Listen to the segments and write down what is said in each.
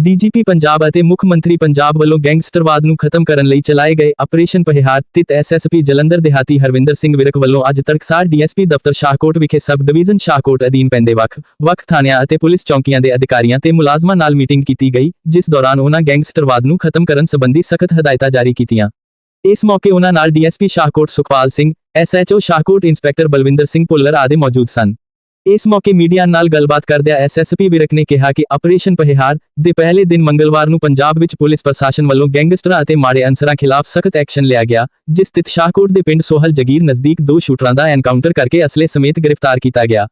DGP Punjab ਅਤੇ ਮੁੱਖ ਮੰਤਰੀ ਪੰਜਾਬ ਵੱਲੋਂ ਗੈਂਗਸਟਰਵਾਦ ਨੂੰ ਖਤਮ ਕਰਨ ਲਈ ਚਲਾਏ ਗਏ ਆਪਰੇਸ਼ਨ ਪਹਿਹਾਰ ਤਿਤ ਐਸਐਸਪੀ ਜਲੰਧਰ ਦੇਹਾਤੀ ਹਰਵਿੰਦਰ ਸਿੰਘ ਵਿਰਕ ਵੱਲੋਂ ਅੱਜ ਤੜਕਸਾਰ ਡੀਐਸਪੀ ਦਫ਼ਤਰ ਸ਼ਾਹਕੋਟ ਵਿਖੇ ਸਬ ਡਿਵੀਜ਼ਨ ਸ਼ਾਹਕੋਟ ਅਧੀਨ ਪੈਂਦੇ ਵੱਖ ਵੱਖ ਥਾਣਿਆਂ ਅਤੇ ਪੁਲਿਸ ਚੌਕੀਆਂ ਦੇ ਅਧਿਕਾਰੀਆਂ ਤੇ ਮੁਲਾਜ਼ਮਾਂ ਨਾਲ ਮੀਟਿੰਗ ਕੀਤੀ ਗਈ, ਜਿਸ ਦੌਰਾਨ ਉਹਨਾਂ ਗੈਂਗਸਟਰਵਾਦ ਨੂੰ ਖਤਮ ਕਰਨ ਸੰਬੰਧੀ ਸਖਤ ਹਦਾਇਤਾਂ ਜਾਰੀ ਕੀਤੀਆਂ। ਇਸ ਮੌਕੇ ਉਹਨਾਂ ਨਾਲ DSP Shahkot Sukhpal Singh SHO Shahkot inspector Balwinder Singh Bhullar ਆਦਿ ਮੌਜੂਦ ਸਨ। ਇਸ ਮੌਕੇ ਮੀਡੀਆ ਨਾਲ ਗੱਲਬਾਤ ਕਰਦਿਆਂ ਐਸਐਸਪੀ ਵਿਰਕ ਨੇ ਕਿਹਾ ਕਿ ਆਪਰੇਸ਼ਨ ਪਹਿਹਾਰ ਦੇ ਪਹਿਲੇ ਦਿਨ ਮੰਗਲਵਾਰ ਨੂੰ ਪੰਜਾਬ ਵਿੱਚ ਪੁਲਿਸ ਪ੍ਰਸ਼ਾਸਨ ਵੱਲੋਂ ਗੈਂਗਸਟਰਾਂ ਅਤੇ ਮਾੜੇ ਅਨਸਰਾਂ ਖਿਲਾਫ ਸਖਤ ਐਕਸ਼ਨ ਲਿਆ ਗਿਆ, ਜਿਸ ਤਿਤ ਸ਼ਾਹਕੋਟ ਦੇ ਪਿੰਡ ਸੋਹਲ ਜਗੀਰ ਨਜ਼ਦੀਕ ਦੋ ਸ਼ੂਟਰਾਂ ਦਾ ਐਨਕਾਊਂਟਰ ਕਰਕੇ ਅਸਲੇ ਸਮੇਤ ਗ੍ਰਿਫਤਾਰ ਕੀਤਾ ਗਿਆ।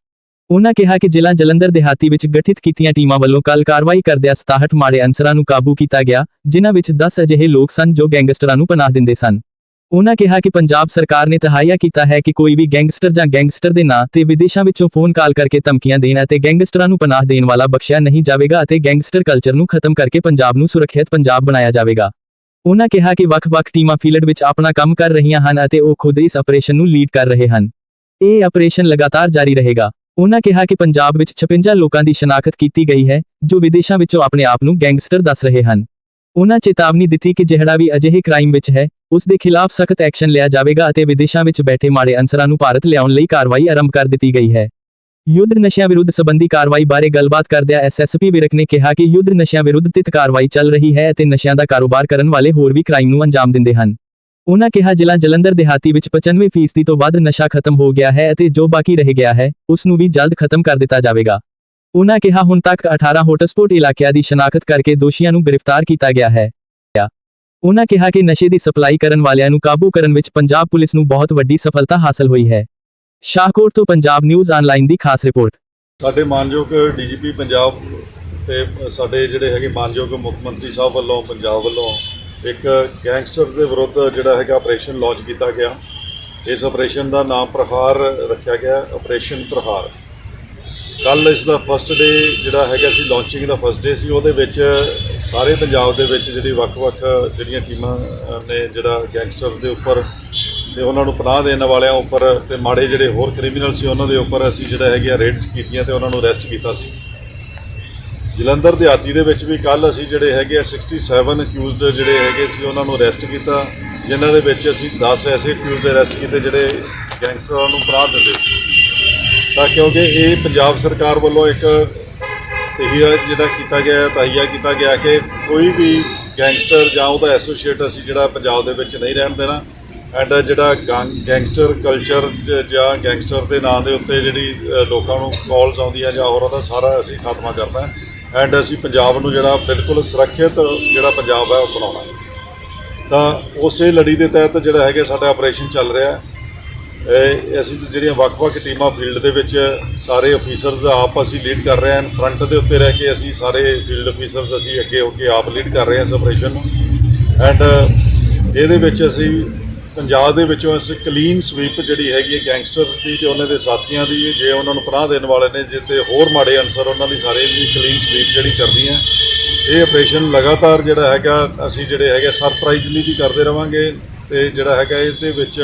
ਉਨ੍ਹਾਂ ਕਿਹਾ ਕਿ ਜ਼ਿਲ੍ਹਾ ਜਲੰਧਰ ਦੇਹਾਤੀ ਵਿੱਚ ਗਠਿਤ ਕੀਤੀਆਂ ਟੀਮਾਂ ਵੱਲੋਂ ਕੱਲ ਕਾਰਵਾਈ ਕਰਦਿਆਂ 67 ਮਾੜੇ ਅਨਸਰਾਂ ਨੂੰ ਕਾਬੂ ਕੀਤਾ ਗਿਆ, ਜਿਨ੍ਹਾਂ ਵਿੱਚ 10 ਅਜਿਹੇ ਲੋਕ ਸਨ ਜੋ ਗੈਂਗਸਟਰਾਂ ਨੂੰ ਪਨਾਹ ਦਿੰਦੇ ਸਨ। ਉਹਨਾਂ ਕਿਹਾ ਕਿ ਪੰਜਾਬ ਸਰਕਾਰ ਨੇ ਤਹਾਇਆ ਕੀਤਾ ਹੈ ਕਿ ਕੋਈ ਵੀ ਗੈਂਗਸਟਰ ਜਾਂ ਗੈਂਗਸਟਰ ਦੇ ਨਾਂ ਤੇ ਵਿਦੇਸ਼ਾਂ ਵਿੱਚੋਂ ਫੋਨ ਕਾਲ ਕਰਕੇ ਧਮਕੀਆਂ ਦੇਣ ਅਤੇ ਗੈਂਗਸਟਰਾਂ ਨੂੰ ਪਨਾਹ ਦੇਣ ਵਾਲਾ ਬਖਸ਼ਿਆ ਨਹੀਂ ਜਾਵੇਗਾ ਅਤੇ ਗੈਂਗਸਟਰ ਕਲਚਰ ਨੂੰ ਖਤਮ ਕਰਕੇ ਪੰਜਾਬ ਨੂੰ ਸੁਰੱਖਿਅਤ ਪੰਜਾਬ ਬਣਾਇਆ ਜਾਵੇਗਾ। ਉਨ੍ਹਾਂ ਕਿਹਾ ਕਿ ਵੱਖ-ਵੱਖ ਟੀਮਾਂ ਫੀਲਡ ਵਿੱਚ ਆਪਣਾ ਕੰਮ ਕਰ ਰਹੀਆਂ ਹਨ ਅਤੇ ਉਹ ਖੁਦ ਇਸ ਆਪਰੇਸ਼ਨ ਨੂੰ ਲੀਡ ਕਰ ਰਹੇ ਹਨ। ਇਹ ਆਪਰੇਸ਼ਨ ਲਗਾਤਾਰ ਜਾਰੀ ਰਹੇਗਾ। ਉਹਨਾਂ ਕਿਹਾ ਕਿ ਪੰਜਾਬ ਵਿੱਚ 56 ਲੋਕਾਂ ਦੀ ਸ਼ਨਾਖਤ ਕੀਤੀ ਗਈ ਹੈ, ਜੋ ਵਿਦੇਸ਼ਾਂ ਵਿੱਚੋਂ ਆਪਣੇ ਆਪ ਨੂੰ ਗੈਂਗਸਟਰ ਦੱਸ ਰਹੇ ਹਨ। ਉਨ੍ਹਾਂ ਚੇਤਾਵਨੀ ਦਿੱਤੀ ਕਿ ਜਿਹੜਾ ਵੀ ਅਜਿਹੇ ਕ੍ਰਾਈਮ ਵਿੱਚ ਹੈ, ਉਸ ਦੇ ਖਿਲਾਫ ਸਖਤ ਐਕਸ਼ਨ ਲਿਆ ਜਾਵੇਗਾ ਅਤੇ ਵਿਦੇਸ਼ਾਂ ਵਿੱਚ ਬੈਠੇ ਮਾੜੇ ਅਨਸਰਾਂ ਨੂੰ ਭਾਰਤ ਲਿਆਉਣ ਲਈ ਕਾਰਵਾਈ ਆਰੰਭ ਕਰ ਦਿੱਤੀ ਗਈ ਹੈ। ਯੁੱਧ ਨਸ਼ਿਆਂ ਵਿਰੁੱਧ ਸੰਬੰਧੀ ਕਾਰਵਾਈ ਬਾਰੇ ਗੱਲਬਾਤ ਕਰਦਿਆਂ ਐਸਐਸਪੀ ਵਿਰਕ ਨੇ ਕਿਹਾ ਕਿ ਯੁੱਧ ਨਸ਼ਿਆਂ ਵਿਰੁੱਧ ਤਿਤ ਕਾਰਵਾਈ ਚੱਲ ਰਹੀ ਹੈ ਅਤੇ ਨਸ਼ਿਆਂ ਦਾ ਕਾਰੋਬਾਰ ਕਰਨ ਵਾਲੇ ਹੋਰ ਵੀ ਕ੍ਰਾਈਮ ਨੂੰ ਅੰਜਾਮ ਦਿੰਦੇ ਹਨ। ਉਹਨਾਂ ਕਿਹਾ, ਜ਼ਿਲ੍ਹਾ ਜਲੰਧਰ ਦਿਹਾਤੀ ਵਿੱਚ 95% ਫੀਸਦੀ ਤੋਂ ਵੱਧ ਨਸ਼ਾ ਖਤਮ ਹੋ ਗਿਆ ਹੈ ਅਤੇ ਜੋ ਬਾਕੀ ਰਹਿ ਗਿਆ ਹੈ, ਉਸ ਨੂੰ ਵੀ ਜਲਦ ਖਤਮ ਕਰ ਦਿੱਤਾ ਜਾਵੇਗਾ। ਉਨ੍ਹਾਂ ਕਿਹਾ, ਹੁਣ ਤੱਕ 18 ਹੌਟਸਪੌਟ ਇਲਾਕਿਆਂ ਦੀ ਸ਼ਨਾਖਤ ਕਰਕੇ ਦੋਸ਼ੀਆਂ ਨੂੰ ਗ੍ਰਿਫਤਾਰ ਕੀਤਾ ਗਿਆ ਹੈ। ਉਨ੍ਹਾਂ ਕਿਹਾ ਕਿ ਨਸ਼ੇ ਦੀ ਸਪਲਾਈ ਕਰਨ ਵਾਲਿਆਂ ਨੂੰ ਕਾਬੂ ਕਰਨ ਵਿੱਚ ਪੰਜਾਬ ਪੁਲਿਸ ਨੂੰ ਬਹੁਤ ਵੱਡੀ ਸਫਲਤਾ ਹਾਸਲ ਹੋਈ ਹੈ। ਸ਼ਾਹਕੋਟ ਤੋਂ ਪੰਜਾਬ ਨਿਊਜ਼ ਆਨਲਾਈਨ ਦੀ ਖਾਸ ਰਿਪੋਰਟ। ਸਾਡੇ ਮਾਨਯੋਗ ਡੀਜੀਪੀ ਪੰਜਾਬ ਤੇ ਸਾਡੇ ਜਿਹੜੇ ਹੈਗੇ ਮਾਨਯੋਗ ਮੁੱਖ ਮੰਤਰੀ ਸਾਹਿਬ ਵੱਲੋਂ, ਪੰਜਾਬ ਵੱਲੋਂ ਇੱਕ ਗੈਂਗਸਟਰ ਦੇ ਵਿਰੁੱਧ ਜਿਹੜਾ ਹੈਗਾ ਆਪਰੇਸ਼ਨ ਲਾਂਚ ਕੀਤਾ ਗਿਆ। ਇਸ ਆਪਰੇਸ਼ਨ ਦਾ ਨਾਮ ਪ੍ਰਹਾਰ ਰੱਖਿਆ ਗਿਆ, ਆਪਰੇਸ਼ਨ ਪ੍ਰਹਾਰ। ਕੱਲ ਇਸ ਦਾ ਫਸਟ ਡੇ ਜਿਹੜਾ ਹੈਗਾ ਸੀ ਲਾਂਚਿੰਗ ਦਾ ਫਸਟ ਡੇ ਸੀ, ਉਹਦੇ ਵਿੱਚ ਸਾਰੇ ਪੰਜਾਬ ਦੇ ਵਿੱਚ ਜਿਹੜੀ ਵੱਖ-ਵੱਖ ਜਿਹੜੀਆਂ ਟੀਮਾਂ ਨੇ ਜਿਹੜਾ ਗੈਂਗਸਟਰ ਦੇ ਉੱਪਰ ਤੇ ਉਹਨਾਂ ਨੂੰ ਪਨਾਹ ਦੇਣ ਵਾਲਿਆਂ ਉੱਪਰ ਤੇ ਮਾੜੇ ਜਿਹੜੇ ਹੋਰ ਕ੍ਰਿਮੀਨਲ ਸੀ, ਉਹਨਾਂ ਦੇ ਉੱਪਰ ਅਸੀਂ ਜਿਹੜਾ ਹੈਗੇ ਰੇਡਸ ਕੀਤੀਆਂ ਤੇ ਉਹਨਾਂ ਨੂੰ ਅਰੈਸਟ ਕੀਤਾ ਸੀ। ਜਲੰਧਰ ਦਿਹਾਤੀ ਦੇ ਵਿੱਚ ਵੀ ਕੱਲ ਅਸੀਂ ਜਿਹੜੇ ਹੈਗੇ ਆ 67 ਅਕਿਊਜ਼ਡ ਜਿਹੜੇ ਹੈਗੇ ਸੀ, ਉਹਨਾਂ ਨੂੰ ਅਰੈਸਟ ਕੀਤਾ, ਜਿਨ੍ਹਾਂ ਦੇ ਵਿੱਚ ਅਸੀਂ 10 ਐਸੇ ਅਕਿਊਜ਼ਡ ਅਰੈਸਟ ਕੀਤੇ ਜਿਹੜੇ ਗੈਂਗਸਟਰਾਂ ਨੂੰ ਪਨਾਹ ਦਿੰਦੇ ਸੀ। ਤਾਂ ਕਿਉਂਕਿ ਇਹ ਪੰਜਾਬ ਸਰਕਾਰ ਵੱਲੋਂ ਇੱਕ ਇਹ ਜਿਹੜਾ ਕੀਤਾ ਗਿਆ ਹੈ, ਤਹੀਆ ਕੀਤਾ ਗਿਆ ਕਿ ਕੋਈ ਵੀ ਗੈਂਗਸਟਰ ਜਾਂ ਉਹਦਾ ਐਸੋਸੀਏਟ ਅਸੀਂ ਜਿਹੜਾ ਪੰਜਾਬ ਦੇ ਵਿੱਚ ਨਹੀਂ ਰਹਿਣ ਦੇਣਾ। ਐਂਡ ਜਿਹੜਾ ਗੈਂਗ- ਗੈਂਗਸਟਰ ਕਲਚਰ ਜਾਂ ਗੈਂਗਸਟਰ ਦੇ ਨਾਂ ਦੇ ਉੱਤੇ ਜਿਹੜੀ ਲੋਕਾਂ ਨੂੰ ਕਾਲਸ ਆਉਂਦੀਆਂ ਜਾਂ ਹੋਰ ਉਹਦਾ ਸਾਰਾ ਅਸੀਂ ਖਾਤਮਾ ਕਰਨਾ। ਐਂਡ ਅਸੀਂ ਪੰਜਾਬ ਨੂੰ ਜਿਹੜਾ ਬਿਲਕੁਲ ਸੁਰੱਖਿਅਤ ਜਿਹੜਾ ਪੰਜਾਬ ਹੈ ਉਹ ਬਣਾਉਣਾ। ਤਾਂ ਉਸੇ ਲੜੀ ਦੇ ਤਹਿਤ ਜਿਹੜਾ ਹੈਗਾ ਸਾਡਾ ਆਪਰੇਸ਼ਨ ਚੱਲ ਰਿਹਾ। ਹੈ ਅਸੀਂ ਜਿਹੜੀਆਂ ਵੱਖ-ਵੱਖ ਟੀਮਾਂ ਫੀਲਡ ਦੇ ਵਿੱਚ ਸਾਰੇ ਅਫੀਸਰਸ ਆਪ ਅਸੀਂ ਲੀਡ ਕਰ ਰਹੇ ਹਾਂ ਫਰੰਟ ਦੇ ਉੱਤੇ ਰਹਿ ਕੇ ਅਸੀਂ ਸਾਰੇ ਫੀਲਡ ਅਫੀਸਰਸ ਅਸੀਂ ਅੱਗੇ ਹੋ ਕੇ ਆਪ ਲੀਡ ਕਰ ਰਹੇ ਹਾਂ ਇਸ ਆਪਰੇਸ਼ਨ ਨੂੰ। ਐਂਡ ਇਹਦੇ ਵਿੱਚ ਅਸੀਂ ਪੰਜਾਬ ਦੇ ਵਿੱਚੋਂ ਅਸੀਂ ਕਲੀਨ ਸਵੀਪ ਜਿਹੜੀ ਹੈਗੀ ਹੈ ਗੈਂਗਸਟਰਸ ਦੀ ਤੇ ਉਹਨਾਂ ਦੇ ਸਾਥੀਆਂ ਦੀ, ਜੇ ਉਹਨਾਂ ਨੂੰ ਪਨਾਹ ਦੇਣ ਵਾਲੇ ਨੇ ਜਿੱਤੇ ਹੋਰ ਮਾੜੇ ਅਨਸਰ ਉਹਨਾਂ ਦੀ ਸਾਰੇ ਦੀ ਕਲੀਨ ਸਵੀਪ ਜਿਹੜੀ ਕਰਦੀ ਹੈ। ਇਹ ਆਪਰੇਸ਼ਨ ਲਗਾਤਾਰ ਜਿਹੜਾ ਹੈਗਾ, ਅਸੀਂ ਜਿਹੜੇ ਹੈਗੇ ਸਰਪ੍ਰਾਈਜ਼ਲੀ ਵੀ ਕਰਦੇ ਰਵਾਂਗੇ ਤੇ ਜਿਹੜਾ ਹੈਗਾ ਇਹਦੇ ਵਿੱਚ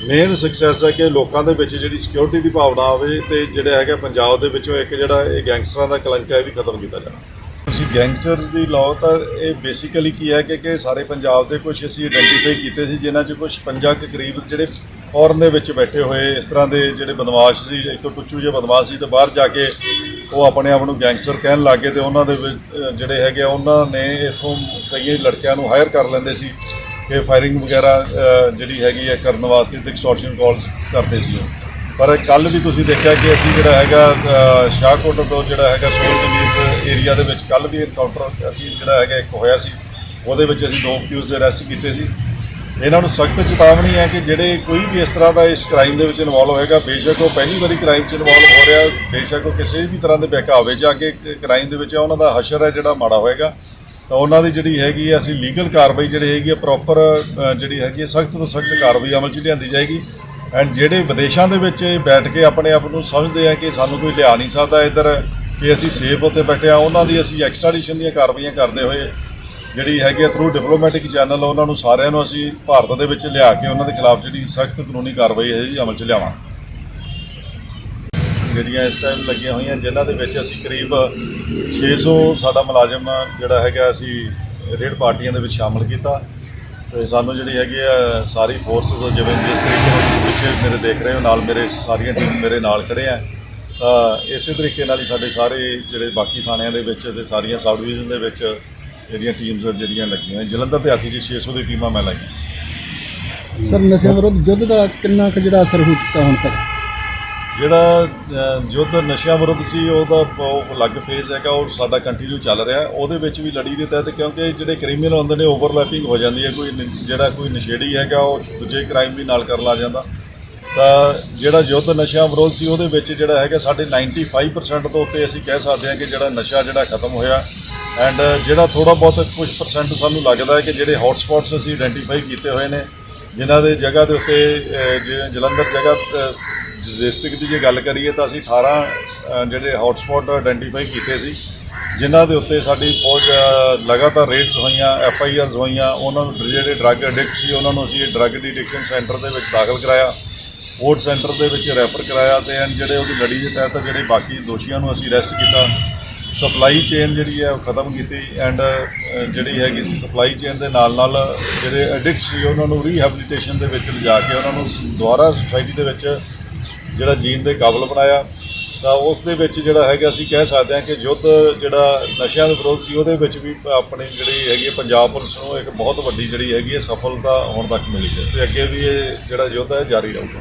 ਮੇਨ ਸਕਸੈਸ ਹੈ ਕਿ ਲੋਕਾਂ ਦੇ ਵਿੱਚ ਜਿਹੜੀ ਸਿਕਿਉਰਿਟੀ ਦੀ ਭਾਵਨਾ ਆਵੇ ਤੇ ਜਿਹੜਾ ਹੈਗਾ ਪੰਜਾਬ ਦੇ ਵਿੱਚੋਂ ਇੱਕ ਜਿਹੜਾ ਇਹ ਗੈਂਗਸਟਰਾਂ ਦਾ ਕਲੰਕ ਹੈ ਇਹ ਵੀ ਖਤਮ ਕੀਤਾ ਜਾਣਾ ਤੁਸੀਂ ਗੈਂਗਸਟਰਸ ਦੀ ਲਾਓ ਤਾਂ ਇਹ ਬੇਸਿਕਲੀ ਕੀ ਹੈ ਕਿ ਕਿ ਸਾਰੇ ਪੰਜਾਬ ਦੇ ਕੁਝ ਅਸੀਂ ਆਇਡੈਂਟੀਫਾਈ ਕੀਤੇ ਸੀ ਜਿਨ੍ਹਾਂ 'ਚ ਕੁਝ ਪੰਜਾਂ ਕੁ ਕਰੀਬ ਜਿਹੜੇ ਫੋਰਨ ਦੇ ਵਿੱਚ ਬੈਠੇ ਹੋਏ ਇਸ ਤਰ੍ਹਾਂ ਦੇ ਜਿਹੜੇ ਬਦਮਾਸ਼ ਸੀ ਇੱਕ ਟੁੱਚੂ ਜਿਹੇ ਬਦਮਾਸ਼ ਸੀ ਤੇ ਬਾਹਰ ਜਾ ਕੇ ਉਹ ਆਪਣੇ ਆਪ ਨੂੰ ਗੈਂਗਸਟਰ ਕਹਿਣ ਲੱਗੇ ਤੇ ਉਹਨਾਂ ਦੇ ਵਿੱਚ, ਜਿਹੜੇ ਹੈਗੇ ਆ, ਉਹਨਾਂ ਨੇ ਇਥੋਂ ਕਈ ਲੜਕਿਆਂ ਨੂੰ ਹਾਇਰ ਕਰ ਲੈਂਦੇ ਸੀ। ਕਿ ਫਾਇਰਿੰਗ ਵਗੈਰਾ ਜਿਹੜੀ ਹੈਗੀ ਹੈ ਕਰਨ ਵਾਸਤੇ ਤੇ ਐਕਸਟੋਰਸ਼ਨ ਕਾਲਸ ਕਰਦੇ ਸੀ ਉਹ। ਪਰ ਕੱਲ ਵੀ ਤੁਸੀਂ ਦੇਖਿਆ ਕਿ ਅਸੀਂ ਜਿਹੜਾ ਹੈਗਾ ਸ਼ਾਹਕੋਟ ਤੋਂ ਜਿਹੜਾ ਹੈਗਾ ਸੋਲ ਜਮੀਤ ਏਰੀਆ ਦੇ ਵਿੱਚ ਕੱਲ ਵੀ ਐਨਕਾਊਂਟਰ ਅਸੀਂ ਜਿਹੜਾ ਹੈਗਾ ਇੱਕ ਹੋਇਆ ਸੀ। ਉਹਦੇ ਵਿੱਚ ਅਸੀਂ ਦੋ ਕਿਊਜ਼ ਦੇ ਅਰੈਸਟ ਕੀਤੇ ਸੀ। ਇਹਨਾਂ ਨੂੰ ਸਖਤ ਚੇਤਾਵਨੀ ਹੈ ਕਿ ਜਿਹੜੇ ਕੋਈ ਵੀ ਇਸ ਤਰ੍ਹਾਂ ਦਾ ਇਸ ਕ੍ਰਾਈਮ ਦੇ ਵਿੱਚ ਇਨਵੋਲਵ ਹੋਏਗਾ, ਬੇਸ਼ੱਕ ਉਹ ਪਹਿਲੀ ਵਾਰੀ ਕ੍ਰਾਈਮ 'ਚ ਇਨਵੋਲਵ ਹੋ ਰਿਹਾ, ਬੇਸ਼ੱਕ ਉਹ ਕਿਸੇ ਵੀ ਤਰ੍ਹਾਂ ਦੇ ਬਹਿਕਾਵੇ 'ਚ ਆ ਕੇ ਕ੍ਰਾਈਮ ਦੇ ਵਿੱਚ ਉਹਨਾਂ ਦਾ ਹਸ਼ਰ ਹੈ ਜਿਹੜਾ ਮਾੜਾ ਹੋਏਗਾ। ਤਾਂ ਉਹਨਾਂ ਦੀ ਜਿਹੜੀ ਹੈਗੀ ਅਸੀਂ ਲੀਗਲ ਕਾਰਵਾਈ ਜਿਹੜੀ ਹੈਗੀ ਹੈ ਪ੍ਰੋਪਰ ਜਿਹੜੀ ਹੈਗੀ ਸਖਤ ਤੋਂ ਸਖਤ ਕਾਰਵਾਈ ਅਮਲ 'ਚ ਲਿਆਂਦੀ ਜਾਏਗੀ। ਐਂਡ ਜਿਹੜੇ ਵਿਦੇਸ਼ਾਂ ਦੇ ਵਿੱਚ ਇਹ ਬੈਠ ਕੇ ਆਪਣੇ ਆਪ ਨੂੰ ਸਮਝਦੇ ਆ ਕਿ ਸਾਨੂੰ ਕੋਈ ਲਿਆ ਨਹੀਂ ਸਕਦਾ ਇੱਧਰ, ਕਿ ਅਸੀਂ ਸੇਫ ਉੱਤੇ ਬੈਠੇ ਆ, ਉਹਨਾਂ ਦੀ ਅਸੀਂ ਐਕਸਟ੍ਰਾਡੀਸ਼ਨ ਦੀਆਂ ਕਾਰਵਾਈਆਂ ਕਰਦੇ ਹੋਏ ਜਿਹੜੀ ਹੈਗੀ ਥਰੂ ਡਿਪਲੋਮੈਟਿਕ ਚੈਨਲ ਉਹਨਾਂ ਨੂੰ ਸਾਰਿਆਂ ਨੂੰ ਅਸੀਂ ਭਾਰਤ ਦੇ ਵਿੱਚ ਲਿਆ ਕੇ ਉਹਨਾਂ ਦੇ ਖਿਲਾਫ ਜਿਹੜੀ ਸਖਤ ਕਾਨੂੰਨੀ ਕਾਰਵਾਈ ਹੈ ਜੀ ਅਮਲ 'ਚ ਲਿਆਵਾਂ ਜਿਹੜੀਆਂ ਇਸ ਟਾਈਮ ਲੱਗੀਆਂ ਹੋਈਆਂ, ਜਿਨ੍ਹਾਂ ਦੇ ਵਿੱਚ ਅਸੀਂ ਕਰੀਬ 600 ਸਾਡਾ ਮੁਲਾਜ਼ਮ ਜਿਹੜਾ ਹੈਗਾ ਅਸੀਂ ਰੇਡ ਪਾਰਟੀਆਂ ਦੇ ਵਿੱਚ ਸ਼ਾਮਲ ਕੀਤਾ। ਤੇ ਸਾਨੂੰ ਜਿਹੜੀ ਹੈਗੀ ਆ ਸਾਰੀ ਫੋਰਸਸ ਜਿਵੇਂ ਜਿਸ ਤਰੀਕੇ ਨਾਲ ਪਿੱਛੇ ਮੇਰੇ ਦੇਖ ਰਹੇ ਹੋ, ਨਾਲ ਮੇਰੇ ਸਾਰੀਆਂ ਟੀਮ ਮੇਰੇ ਨਾਲ ਖੜੇ ਆ, ਤਾਂ ਇਸੇ ਤਰੀਕੇ ਨਾਲ ਹੀ ਸਾਡੇ ਸਾਰੇ ਜਿਹੜੇ ਬਾਕੀ ਥਾਣਿਆਂ ਦੇ ਵਿੱਚ ਤੇ ਸਾਰੀਆਂ ਸਬ ਡਿਵੀਜ਼ਨ ਦੇ ਵਿੱਚ ਜਿਹੜੀਆਂ ਟੀਮਸ ਜਿਹੜੀਆਂ ਲੱਗੀਆਂ ਹੋਈਆਂ। ਜਲੰਧਰ ਤੇ ਆਤੀ ਜੀ 600 ਦੀ ਟੀਮਾਂ ਮੈਂ ਲਾਈਆਂ। ਸਰ, ਨਸ਼ਿਆਂ ਵਿਰੁੱਧ ਯੁੱਧ ਦਾ ਕਿੰਨਾ ਕੁ ਜਿਹੜਾ ਅਸਰ ਹੋ ਚੁੱਕਾ ਹੁਣ ਤੱਕ? ਜਿਹੜਾ ਯੁੱਧ ਨਸ਼ਿਆਂ ਵਿਰੁੱਧ ਸੀ, ਉਹਦਾ ਉਹ ਅਲੱਗ ਫੇਜ਼ ਹੈਗਾ, ਉਹ ਸਾਡਾ ਕੰਟੀਨਿਊ ਚੱਲ ਰਿਹਾ। ਉਹਦੇ ਵਿੱਚ ਵੀ ਲੜੀ ਦੇ ਤਹਿਤ ਕਿਉਂਕਿ ਜਿਹੜੇ ਕ੍ਰਿਮੀਨਲ ਹੁੰਦੇ ਨੇ ਓਵਰਲੈਪਿੰਗ ਹੋ ਜਾਂਦੀ ਹੈ। ਕੋਈ ਨ- ਜਿਹੜਾ ਕੋਈ ਨਸ਼ੇੜੀ ਹੈਗਾ, ਉਹ ਦੂਜੇ ਕ੍ਰਾਈਮ ਵੀ ਨਾਲ ਕਰਨ ਲੱਗ ਜਾਂਦਾ। ਤਾਂ ਜਿਹੜਾ ਯੁੱਧ ਨਸ਼ਿਆਂ ਵਿਰੁੱਧ ਸੀ, ਉਹਦੇ ਵਿੱਚ ਜਿਹੜਾ ਹੈਗਾ, ਸਾਡੇ 95% ਤੋਂ ਉੱਤੇ ਅਸੀਂ ਕਹਿ ਸਕਦੇ ਹਾਂ ਕਿ ਜਿਹੜਾ ਨਸ਼ਾ ਜਿਹੜਾ ਖਤਮ ਹੋਇਆ। ਐਂਡ ਜਿਹੜਾ ਥੋੜਾ ਬਹੁਤ ਕੁਝ ਪਰਸੈਂਟ ਸਾਨੂੰ ਲੱਗਦਾ ਹੈ ਕਿ ਜਿਹੜੇ ਹੌਟ ਸਪੌਟਸ ਅਸੀਂ ਆਇਡੈਂਟੀਫਾਈ ਕੀਤੇ ਹੋਏ ਨੇ, ਜਿਨ੍ਹਾਂ ਦੇ ਜਗ੍ਹਾ ਦੇ ਉੱਤੇ ਜਲੰਧਰ ਜਗ੍ਹਾ ਡਿਸਟ੍ਰਿਕਟ ਦੀ ਜੇ ਗੱਲ ਕਰੀਏ ਤਾਂ ਅਸੀਂ 18 ਜਿਹੜੇ ਹੌਟ ਸਪੌਟ ਆਇਡੈਂਟੀਫਾਈ ਕੀਤੇ ਸੀ, ਜਿਨ੍ਹਾਂ ਦੇ ਉੱਤੇ ਸਾਡੀ ਫੌਜ ਲਗਾਤਾਰ ਰੇਡਸ ਹੋਈਆਂ ਐਫ ਆਈ ਆਰਸ ਹੋਈਆਂ, ਉਹਨਾਂ ਨੂੰ ਜਿਹੜੇ ਡਰੱਗ ਐਡਿਕਟ ਸੀ, ਉਹਨਾਂ ਨੂੰ ਅਸੀਂ ਡਰੱਗ ਡਿਟੈਕਸ਼ਨ ਸੈਂਟਰ ਦੇ ਵਿੱਚ ਦਾਖਲ ਕਰਾਇਆ ਵੋਟ ਸੈਂਟਰ ਦੇ ਵਿੱਚ ਰੈਫਰ ਕਰਾਇਆ ਤੇ ਐਂਡ ਜਿਹੜੇ ਉਹਦੀ ਲੜੀ ਦੇ ਤਹਿਤ ਜਿਹੜੇ ਬਾਕੀ ਦੋਸ਼ੀਆਂ ਨੂੰ ਅਸੀਂ ਅਰੈਸਟ ਕੀਤਾ। ਸਪਲਾਈ ਚੇਨ ਜਿਹੜੀ ਹੈ ਉਹ ਖਤਮ ਕੀਤੀ ਐਂਡ ਜਿਹੜੀ ਹੈਗੀ ਸੀ ਸਪਲਾਈ ਚੇਨ ਦੇ ਨਾਲ ਨਾਲ ਜਿਹੜੇ ਐਡਿਕਟ ਸੀ, ਉਹਨਾਂ ਨੂੰ ਰੀਹੈਬਿਲਿਟੇਸ਼ਨ ਦੇ ਵਿੱਚ ਲਿਜਾ ਕੇ, ਉਹਨਾਂ ਨੂੰ ਦੁਬਾਰਾ ਸੁਸਾਇਟੀ ਦੇ ਵਿੱਚ ਜਿਹੜਾ ਜੀਣ ਦੇ ਕਾਬਲ ਬਣਾਇਆ, ਤਾਂ ਉਸ ਦੇ ਵਿੱਚ ਜਿਹੜਾ ਹੈਗਾ ਅਸੀਂ ਕਹਿ ਸਕਦੇ ਹਾਂ ਕਿ ਯੁੱਧ ਜਿਹੜਾ ਨਸ਼ਿਆਂ ਦੇ ਵਿਰੋਧ ਸੀ, ਉਹਦੇ ਵਿੱਚ ਵੀ ਆਪਣੀ ਜਿਹੜੀ ਹੈਗੀ ਹੈ ਪੰਜਾਬ ਪੁਲਿਸ ਨੂੰ ਇੱਕ ਬਹੁਤ ਵੱਡੀ ਜਿਹੜੀ ਹੈਗੀ ਹੈ ਸਫਲਤਾ ਹੁਣ ਤੱਕ ਮਿਲੀ ਹੈ। ਤੇ ਅੱਗੇ ਵੀ ਇਹ ਜਿਹੜਾ ਯੁੱਧ ਹੈ, ਜਾਰੀ ਰਹੂਗਾ।